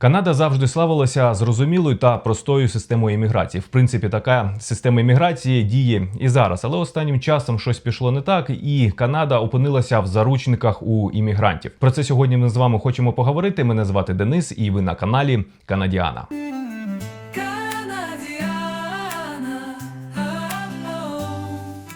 Канада завжди славилася зрозумілою та простою системою імміграції. В принципі, така система імміграції діє і зараз, але останнім часом щось пішло не так, і Канада опинилася в заручниках у іммігрантів. Про це сьогодні ми з вами хочемо поговорити. Мене звати Денис, і ви на каналі Канадіана.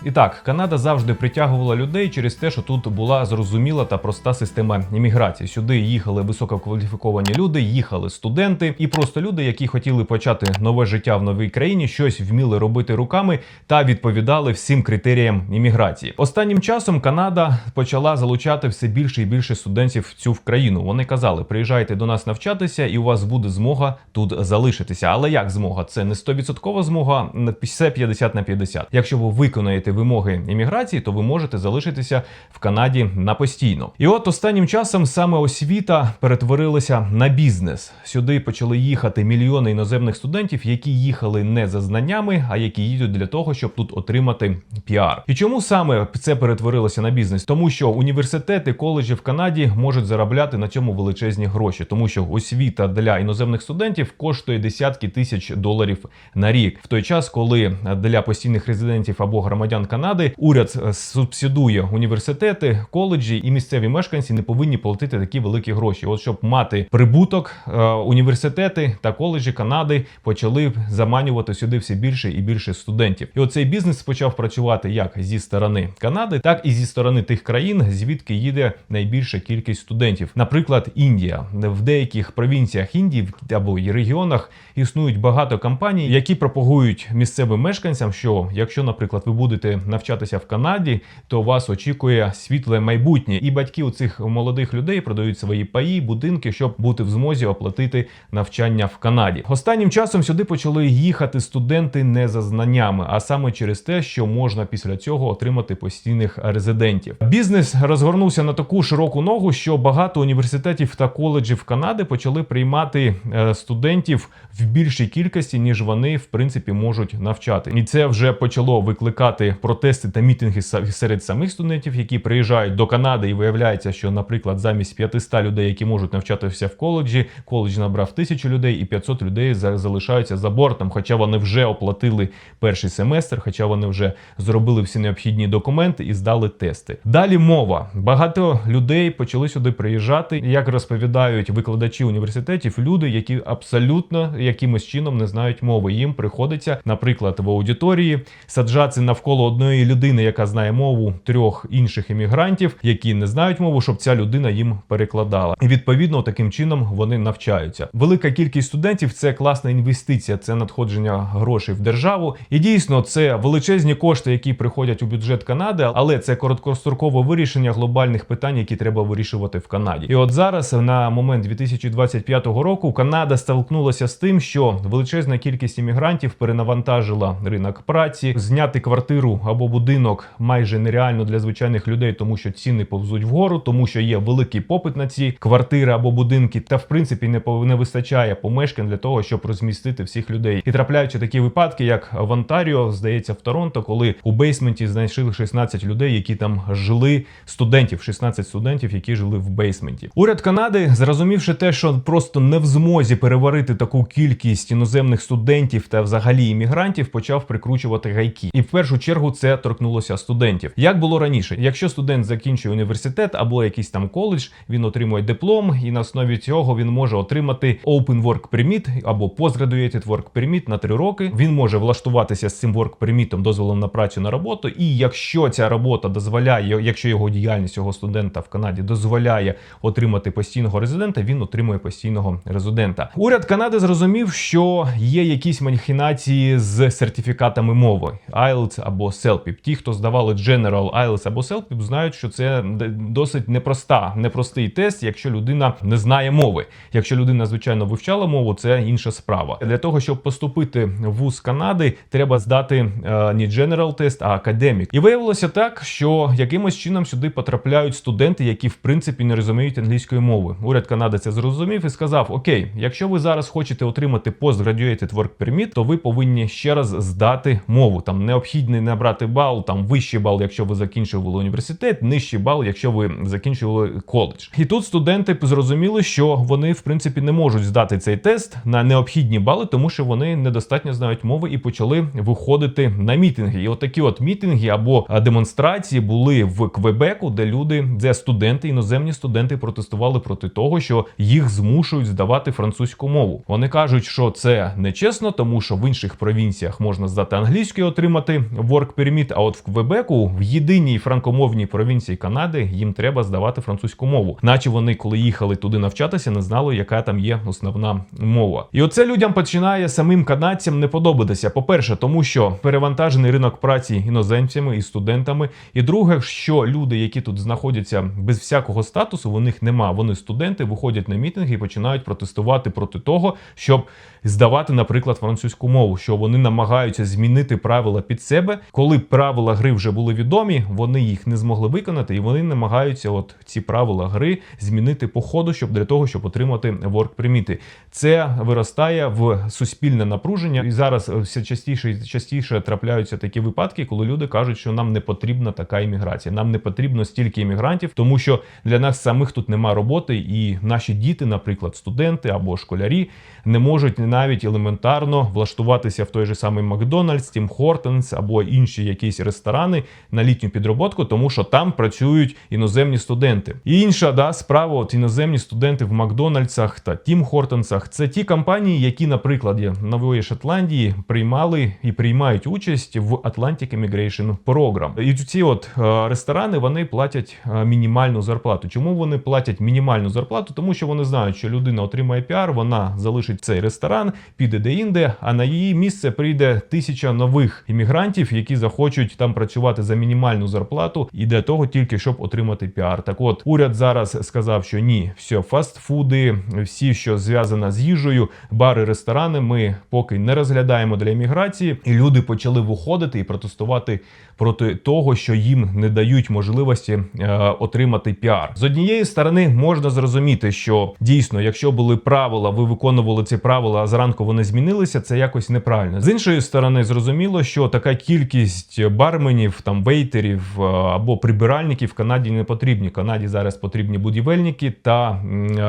І так, Канада завжди притягувала людей через те, що тут була зрозуміла та проста система імміграції. Сюди їхали висококваліфіковані люди, їхали студенти і просто люди, які хотіли почати нове життя в новій країні, щось вміли робити руками та відповідали всім критеріям імміграції. Останнім часом Канада почала залучати все більше і більше студентів в цю країну. Вони казали: приїжджайте до нас навчатися, і у вас буде змога тут залишитися. Але як змога? Це не 100% змога, все 50 на 50. Якщо ви виконаєте вимоги імміграції, то ви можете залишитися в Канаді на постійно. І от останнім часом саме освіта перетворилася на бізнес. Сюди почали їхати мільйони іноземних студентів, які їхали не за знаннями, а які їдуть для того, щоб тут отримати піар. І чому саме це перетворилося на бізнес? Тому що університети, коледжі в Канаді можуть заробляти на цьому величезні гроші, тому що освіта для іноземних студентів коштує десятки тисяч доларів на рік. В той час, коли для постійних резидентів або громадян Канади уряд е, субсидує університети, коледжі і місцеві мешканці не повинні платити такі великі гроші. От щоб мати прибуток, е, університети та коледжі Канади почали заманювати сюди все більше і більше студентів. І оцей бізнес почав працювати як зі сторони Канади, так і зі сторони тих країн, звідки їде найбільша кількість студентів. Наприклад, Індія в деяких провінціях Індії або регіонах існують багато компаній, які пропагують місцевим мешканцям, що якщо, наприклад, ви будете навчатися в Канаді, то вас очікує світле майбутнє. І батьки у цих молодих людей продають свої паї, будинки, щоб бути в змозі оплатити навчання в Канаді. Останнім часом сюди почали їхати студенти не за знаннями, а саме через те, що можна після цього отримати постійних резидентів. Бізнес розгорнувся на таку широку ногу, що багато університетів та коледжів Канади почали приймати е, студентів в більшій кількості, ніж вони в принципі можуть навчати. І це вже почало викликати протести та мітинги серед самих студентів, які приїжджають до Канади, і виявляється, що, наприклад, замість 500 людей, які можуть навчатися в коледжі, коледж набрав тисячу людей, і 500 людей за- залишаються за бортом. Хоча вони вже оплатили перший семестр, хоча вони вже зробили всі необхідні документи і здали тести. Далі мова. Багато людей почали сюди приїжджати. Як розповідають викладачі університетів, люди, які абсолютно якимось чином не знають мови. Їм приходиться, наприклад, в аудиторії саджатися навколо одної людини, яка знає мову трьох інших іммігрантів, які не знають мову, щоб ця людина їм перекладала. І відповідно таким чином вони навчаються. Велика кількість студентів це класна інвестиція, це надходження грошей в державу. І дійсно, це величезні кошти, які приходять у бюджет Канади, але це короткострокове вирішення глобальних питань, які треба вирішувати в Канаді. І от зараз, на момент 2025 року, Канада столкнулася з тим, що величезна кількість іммігрантів перенавантажила ринок праці. Зняти квартиру або будинок майже нереально для звичайних людей, тому що ціни повзуть вгору, тому що є великий попит на ці квартири або будинки, та в принципі не не вистачає помешкань для того, щоб розмістити всіх людей. І трапляються такі випадки, як в Онтаріо, здається, в Торонто, коли у бейсменті знайшли 16 людей, які там жили студентів, 16 студентів, які жили в бейсменті. Уряд Канади, зрозумівши те, що просто не в змозі переварити таку кількість іноземних студентів та взагалі іммігрантів, почав прикручувати гайки. І в першу чергу це торкнулося студентів. Як було раніше, якщо студент закінчує університет або якийсь там коледж, він отримує диплом, і на основі цього він може отримати Open Work Permit або Postgraduated Work Permit на 3 роки. Він може влаштуватися з цим Work Permit, дозволом на працю на роботу. І якщо ця робота дозволяє, якщо його діяльність його студента в Канаді дозволяє отримати постійного резидента, він отримує постійного резидента. Уряд Канади зрозумів, що є якісь махінації з сертифікатами мови IELTS або CELPIP. Ті, хто здавали General IELTS або CELPIP, знають, що це досить непроста, непростий тест, якщо людина не знає мови. Якщо людина звичайно вивчала мову, це інша справа. Для того щоб поступити в вуз Канади, треба здати е, не General тест, а академік. І виявилося так, що якимось чином сюди потрапляють студенти, які в принципі не розуміють англійської мови. Уряд Канади це зрозумів і сказав: Окей, якщо ви зараз хочете отримати Postgraduated Work Permit, то ви повинні ще раз здати мову. Там необхідний набрати набрати бал, там вищий бал, якщо ви закінчували університет, нижчий бал, якщо ви закінчували коледж. І тут студенти зрозуміли, що вони в принципі не можуть здати цей тест на необхідні бали, тому що вони недостатньо знають мови і почали виходити на мітинги. І от такі от мітинги або демонстрації були в Квебеку, де люди, де студенти, іноземні студенти протестували проти того, що їх змушують здавати французьку мову. Вони кажуть, що це нечесно, тому що в інших провінціях можна здати англійську і отримати work permit, а от в Квебеку, в єдиній франкомовній провінції Канади, їм треба здавати французьку мову, наче вони, коли їхали туди навчатися, не знали, яка там є основна мова. І оце людям починає самим канадцям не подобатися. По-перше, тому що перевантажений ринок праці іноземцями і студентами. І друге, що люди, які тут знаходяться без всякого статусу, у них нема. Вони студенти, виходять на мітинги і починають протестувати проти того, щоб здавати, наприклад, французьку мову, що вони намагаються змінити правила під себе. Коли правила гри вже були відомі, вони їх не змогли виконати, і вони намагаються от ці правила гри змінити по ходу, щоб для того, щоб отримати permit. Це виростає в суспільне напруження, і зараз все частіше і частіше трапляються такі випадки, коли люди кажуть, що нам не потрібна така імміграція, нам не потрібно стільки іммігрантів, тому що для нас самих тут нема роботи, і наші діти, наприклад, студенти або школярі, не можуть навіть елементарно влаштуватися в той же самий Макдональдс, Тім Хортенс або інші якісь ресторани на літню підроботку, тому що там працюють іноземні студенти. І інша да справа, от іноземні студенти в Макдональдсах та Тім Хортенсах це ті компанії, які, наприклад, Нової Шотландії приймали і приймають участь в Atlantic Immigration Program. І ці от е, ресторани вони платять е, мінімальну зарплату. Чому вони платять мінімальну зарплату? Тому що вони знають, що людина отримає піар, вона залишить цей ресторан, піде де-інде, а на її місце прийде тисяча нових іммігрантів, які захочуть там працювати за мінімальну зарплату, і для того тільки щоб отримати піар. Так от уряд зараз сказав, що ні, все, фастфуди, всі, що зв'язано з їжею, бари, ресторани, ми поки не розглядаємо для імміграції, і люди почали виходити і протестувати проти того, що їм не дають можливості е, отримати піар. З однієї сторони можна зрозуміти, що дійсно, якщо були правила, ви виконували ці правила, а зранку вони змінилися, це якось неправильно. З іншої сторони, зрозуміло, що така кількість барменів, там вейтерів е, або прибиральників Канаді не потрібні. Канаді зараз потрібні будівельники та е,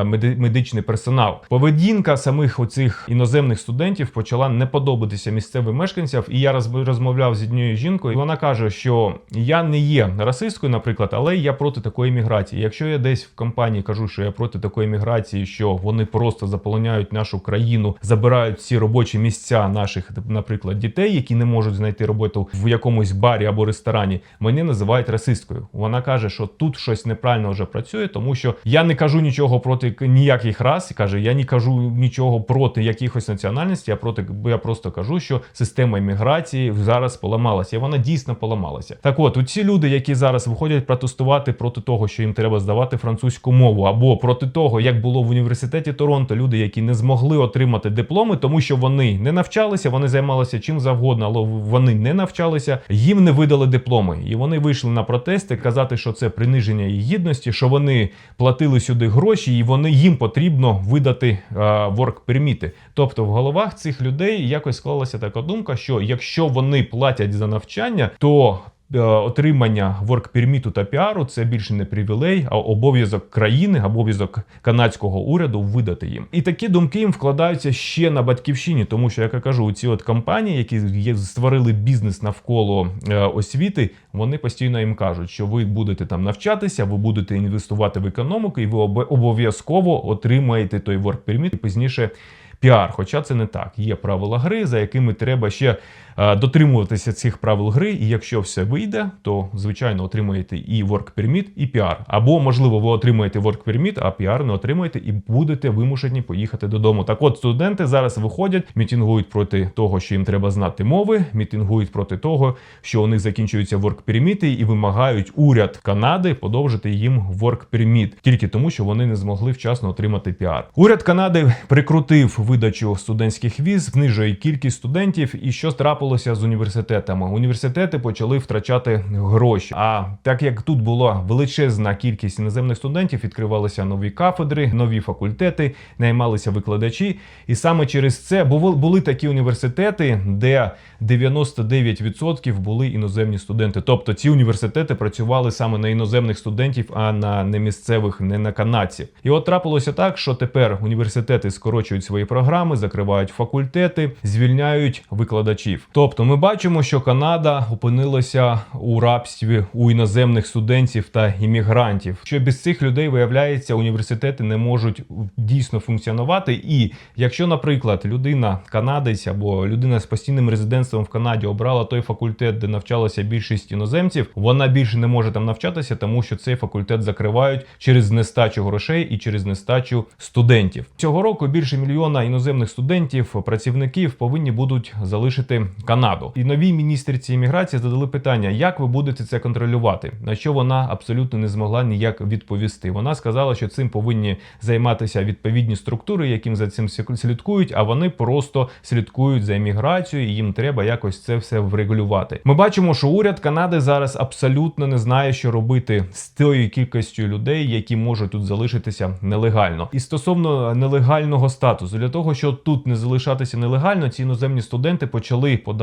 меди- медичний персонал. Поведінка самих оцих іноземних студентів почала не подобатися місцевим мешканцям. І я розм- розмовляв з однією жінкою. і Вона каже, що я не є расисткою, наприклад, але я проти такої міграції. Якщо я десь в компанії кажу, що я проти такої міграції, що вони просто заполоняють нашу країну, забирають всі робочі місця наших, наприклад, дітей, які не можуть знайти роботу в якомусь барі або ресторані, мене називають расисткою. Вона каже, що тут щось неправильно вже працює, тому що я не кажу нічого проти ніяких рас. Каже, я не кажу нічого проти якихось національностей. Я проти я просто кажу, що система імміграції зараз поламалася. І вона дійсно поламалася. Так от, ці люди, які зараз виходять протестувати проти того, що їм треба здавати французьку мову, або проти того, як було в університеті Торонто, люди, які не змогли отримати дипломи, тому що вони не навчалися, вони займалися чим завгодно, але вони не навчалися, їм не видали дипломи. І вони вийшли на протести казати, що це приниження їх гідності, що вони платили сюди гроші, і вони їм потрібно видати ворк перміти. Тобто в головах цих людей якось склалася така думка, що якщо вони платять за навчання, то е, Отримання ворк-перміту та піару це більше не привілей, а обов'язок країни, обов'язок канадського уряду видати їм. І такі думки їм вкладаються ще на батьківщині, тому що як я кажу, ці от компанії, які створили бізнес навколо е, освіти, вони постійно їм кажуть, що ви будете там навчатися, ви будете інвестувати в економіку, і ви обов'язково отримаєте той ворк-перміт і пізніше. Піар, хоча це не так. Є правила гри, за якими треба ще е, дотримуватися цих правил гри. І якщо все вийде, то звичайно отримаєте і work permit, і піар. Або можливо, ви отримаєте work permit, а піар не отримаєте, і будете вимушені поїхати додому. Так, от студенти зараз виходять, мітингують проти того, що їм треба знати мови, мітингують проти того, що у них закінчуються work permit, і вимагають уряд Канади подовжити їм work permit, тільки тому, що вони не змогли вчасно отримати піар. Уряд Канади прикрутив видачу студентських віз, знижує кількість студентів. І що трапилося трапилося з університетами? Університети почали втрачати гроші. А так як тут була величезна кількість іноземних студентів, відкривалися нові кафедри, нові факультети, наймалися викладачі, і саме через це були, такі університети, де 99% були іноземні студенти. Тобто ці університети працювали саме на іноземних студентів, а на не місцевих, не на канадців. І от трапилося так, що тепер університети скорочують свої програми, закривають факультети, звільняють викладачів. Тобто, ми бачимо, що Канада опинилася у рабстві у іноземних студентів та іммігрантів. Що без цих людей виявляється, університети не можуть дійсно функціонувати. І якщо, наприклад, людина канадець або людина з постійним резидентством в Канаді обрала той факультет, де навчалася більшість іноземців, вона більше не може там навчатися, тому що цей факультет закривають через нестачу грошей і через нестачу студентів. Цього року більше мільйона іноземних студентів, працівників повинні будуть залишити Канаду. І новій міністерці імміграції задали питання, як ви будете це контролювати. На що вона абсолютно не змогла ніяк відповісти. Вона сказала, що цим повинні займатися відповідні структури, яким за цим слідкують, а вони просто слідкують за імміграцією, і їм треба якось це все врегулювати. Ми бачимо, що уряд Канади зараз абсолютно не знає, що робити з тою кількістю людей, які можуть тут залишитися нелегально. І стосовно нелегального статусу, для того, щоб тут не залишатися нелегально, ці іноземні студенти почали подавати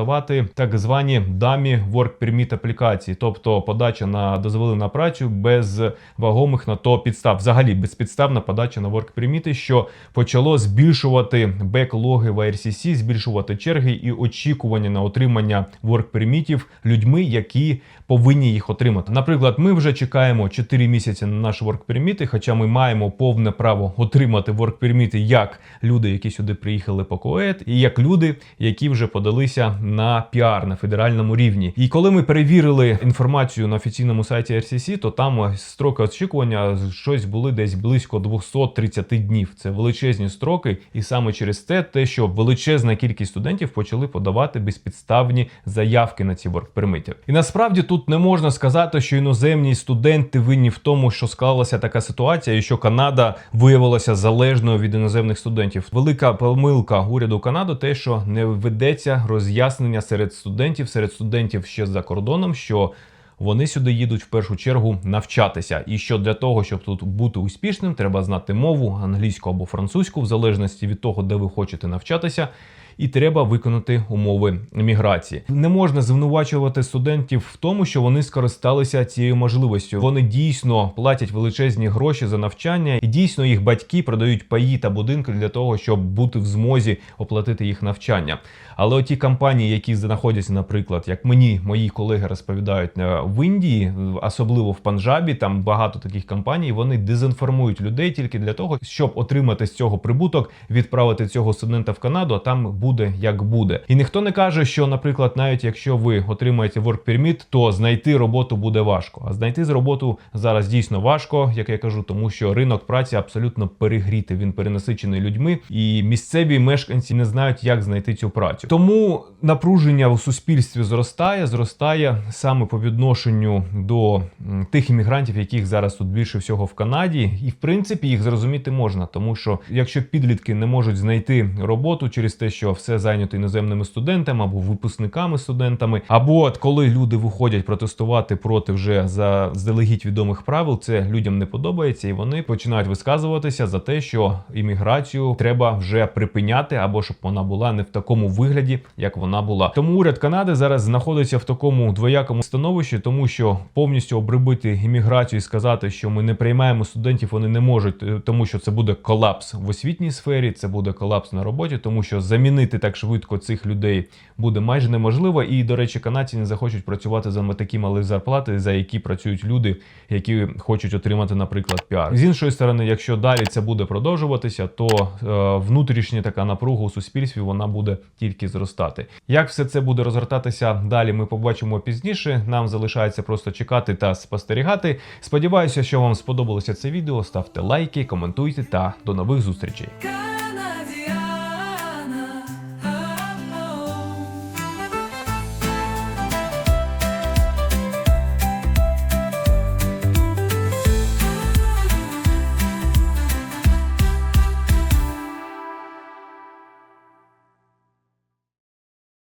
так звані дамі work permit аплікації, тобто подача на дозволи на працю без вагомих на то підстав, взагалі безпідставна подача на work permit, що почало збільшувати беклоги в IRCC, збільшувати черги і очікування на отримання work permit людьми, які повинні їх отримати. Наприклад, ми вже чекаємо 4 місяці на наш work permit, хоча ми маємо повне право отримати work permit як люди, які сюди приїхали по КОЕД, і як люди, які вже подалися на піар на федеральному рівні. І коли ми перевірили інформацію на офіційному сайті RCC, то там строки очікування щось були десь близько 230 днів. Це величезні строки, і саме через це те, що величезна кількість студентів почали подавати безпідставні заявки на ці воркпермити. І насправді тут не можна сказати, що іноземні студенти винні в тому, що склалася така ситуація, і що Канада виявилася залежною від іноземних студентів. Велика помилка уряду Канади, те, що не ведеться роз'яснення серед студентів, серед студентів ще за кордоном, що вони сюди їдуть в першу чергу навчатися, і що для того, щоб тут бути успішним, треба знати мову англійську або французьку, в залежності від того, де ви хочете навчатися. І треба виконати умови міграції. Не можна звинувачувати студентів в тому, що вони скористалися цією можливістю. Вони дійсно платять величезні гроші за навчання, і дійсно їх батьки продають паї та будинки для того, щоб бути в змозі оплатити їх навчання. Але оті компанії, які знаходяться, наприклад, як мені мої колеги розповідають е, в Індії, особливо в Панджабі, там багато таких компаній, вони дезінформують людей тільки для того, щоб отримати з цього прибуток, відправити цього студента в Канаду, а там буде як буде. І ніхто не каже, що, наприклад, навіть якщо ви отримаєте work permit, то знайти роботу буде важко. А знайти з роботу зараз дійсно важко, як я кажу, тому що ринок праці абсолютно перегрітий. Він перенасичений людьми, і місцеві мешканці не знають, як знайти цю працю. Тому напруження у суспільстві зростає, зростає саме по відношенню до тих іммігрантів, яких зараз тут більше всього в Канаді, і в принципі їх зрозуміти можна, тому що якщо підлітки не можуть знайти роботу через те, що все зайнято іноземними студентами або випускниками студентами, або от коли люди виходять протестувати проти вже за здалегідь відомих правил, це людям не подобається, і вони починають висказуватися за те, що імміграцію треба вже припиняти, або щоб вона була не в такому вигляді, як вона була. Тому уряд Канади зараз знаходиться в такому двоякому становищі, тому що повністю обрибити імміграцію і сказати, що ми не приймаємо студентів, вони не можуть, е, тому що це буде колапс в освітній сфері, це буде колапс на роботі, тому що замінити так швидко цих людей буде майже неможливо. І, до речі, канадці не захочуть працювати за такі малі зарплати, за які працюють люди, які хочуть отримати, наприклад, піар. З іншої сторони, якщо далі це буде продовжуватися, то е, внутрішня така напруга у суспільстві вона буде тільки зростати. Як все це буде розгортатися далі, ми побачимо пізніше. Нам залишається просто чекати та спостерігати. Сподіваюся, що вам сподобалося це відео. Ставте лайки, коментуйте та до нових зустрічей.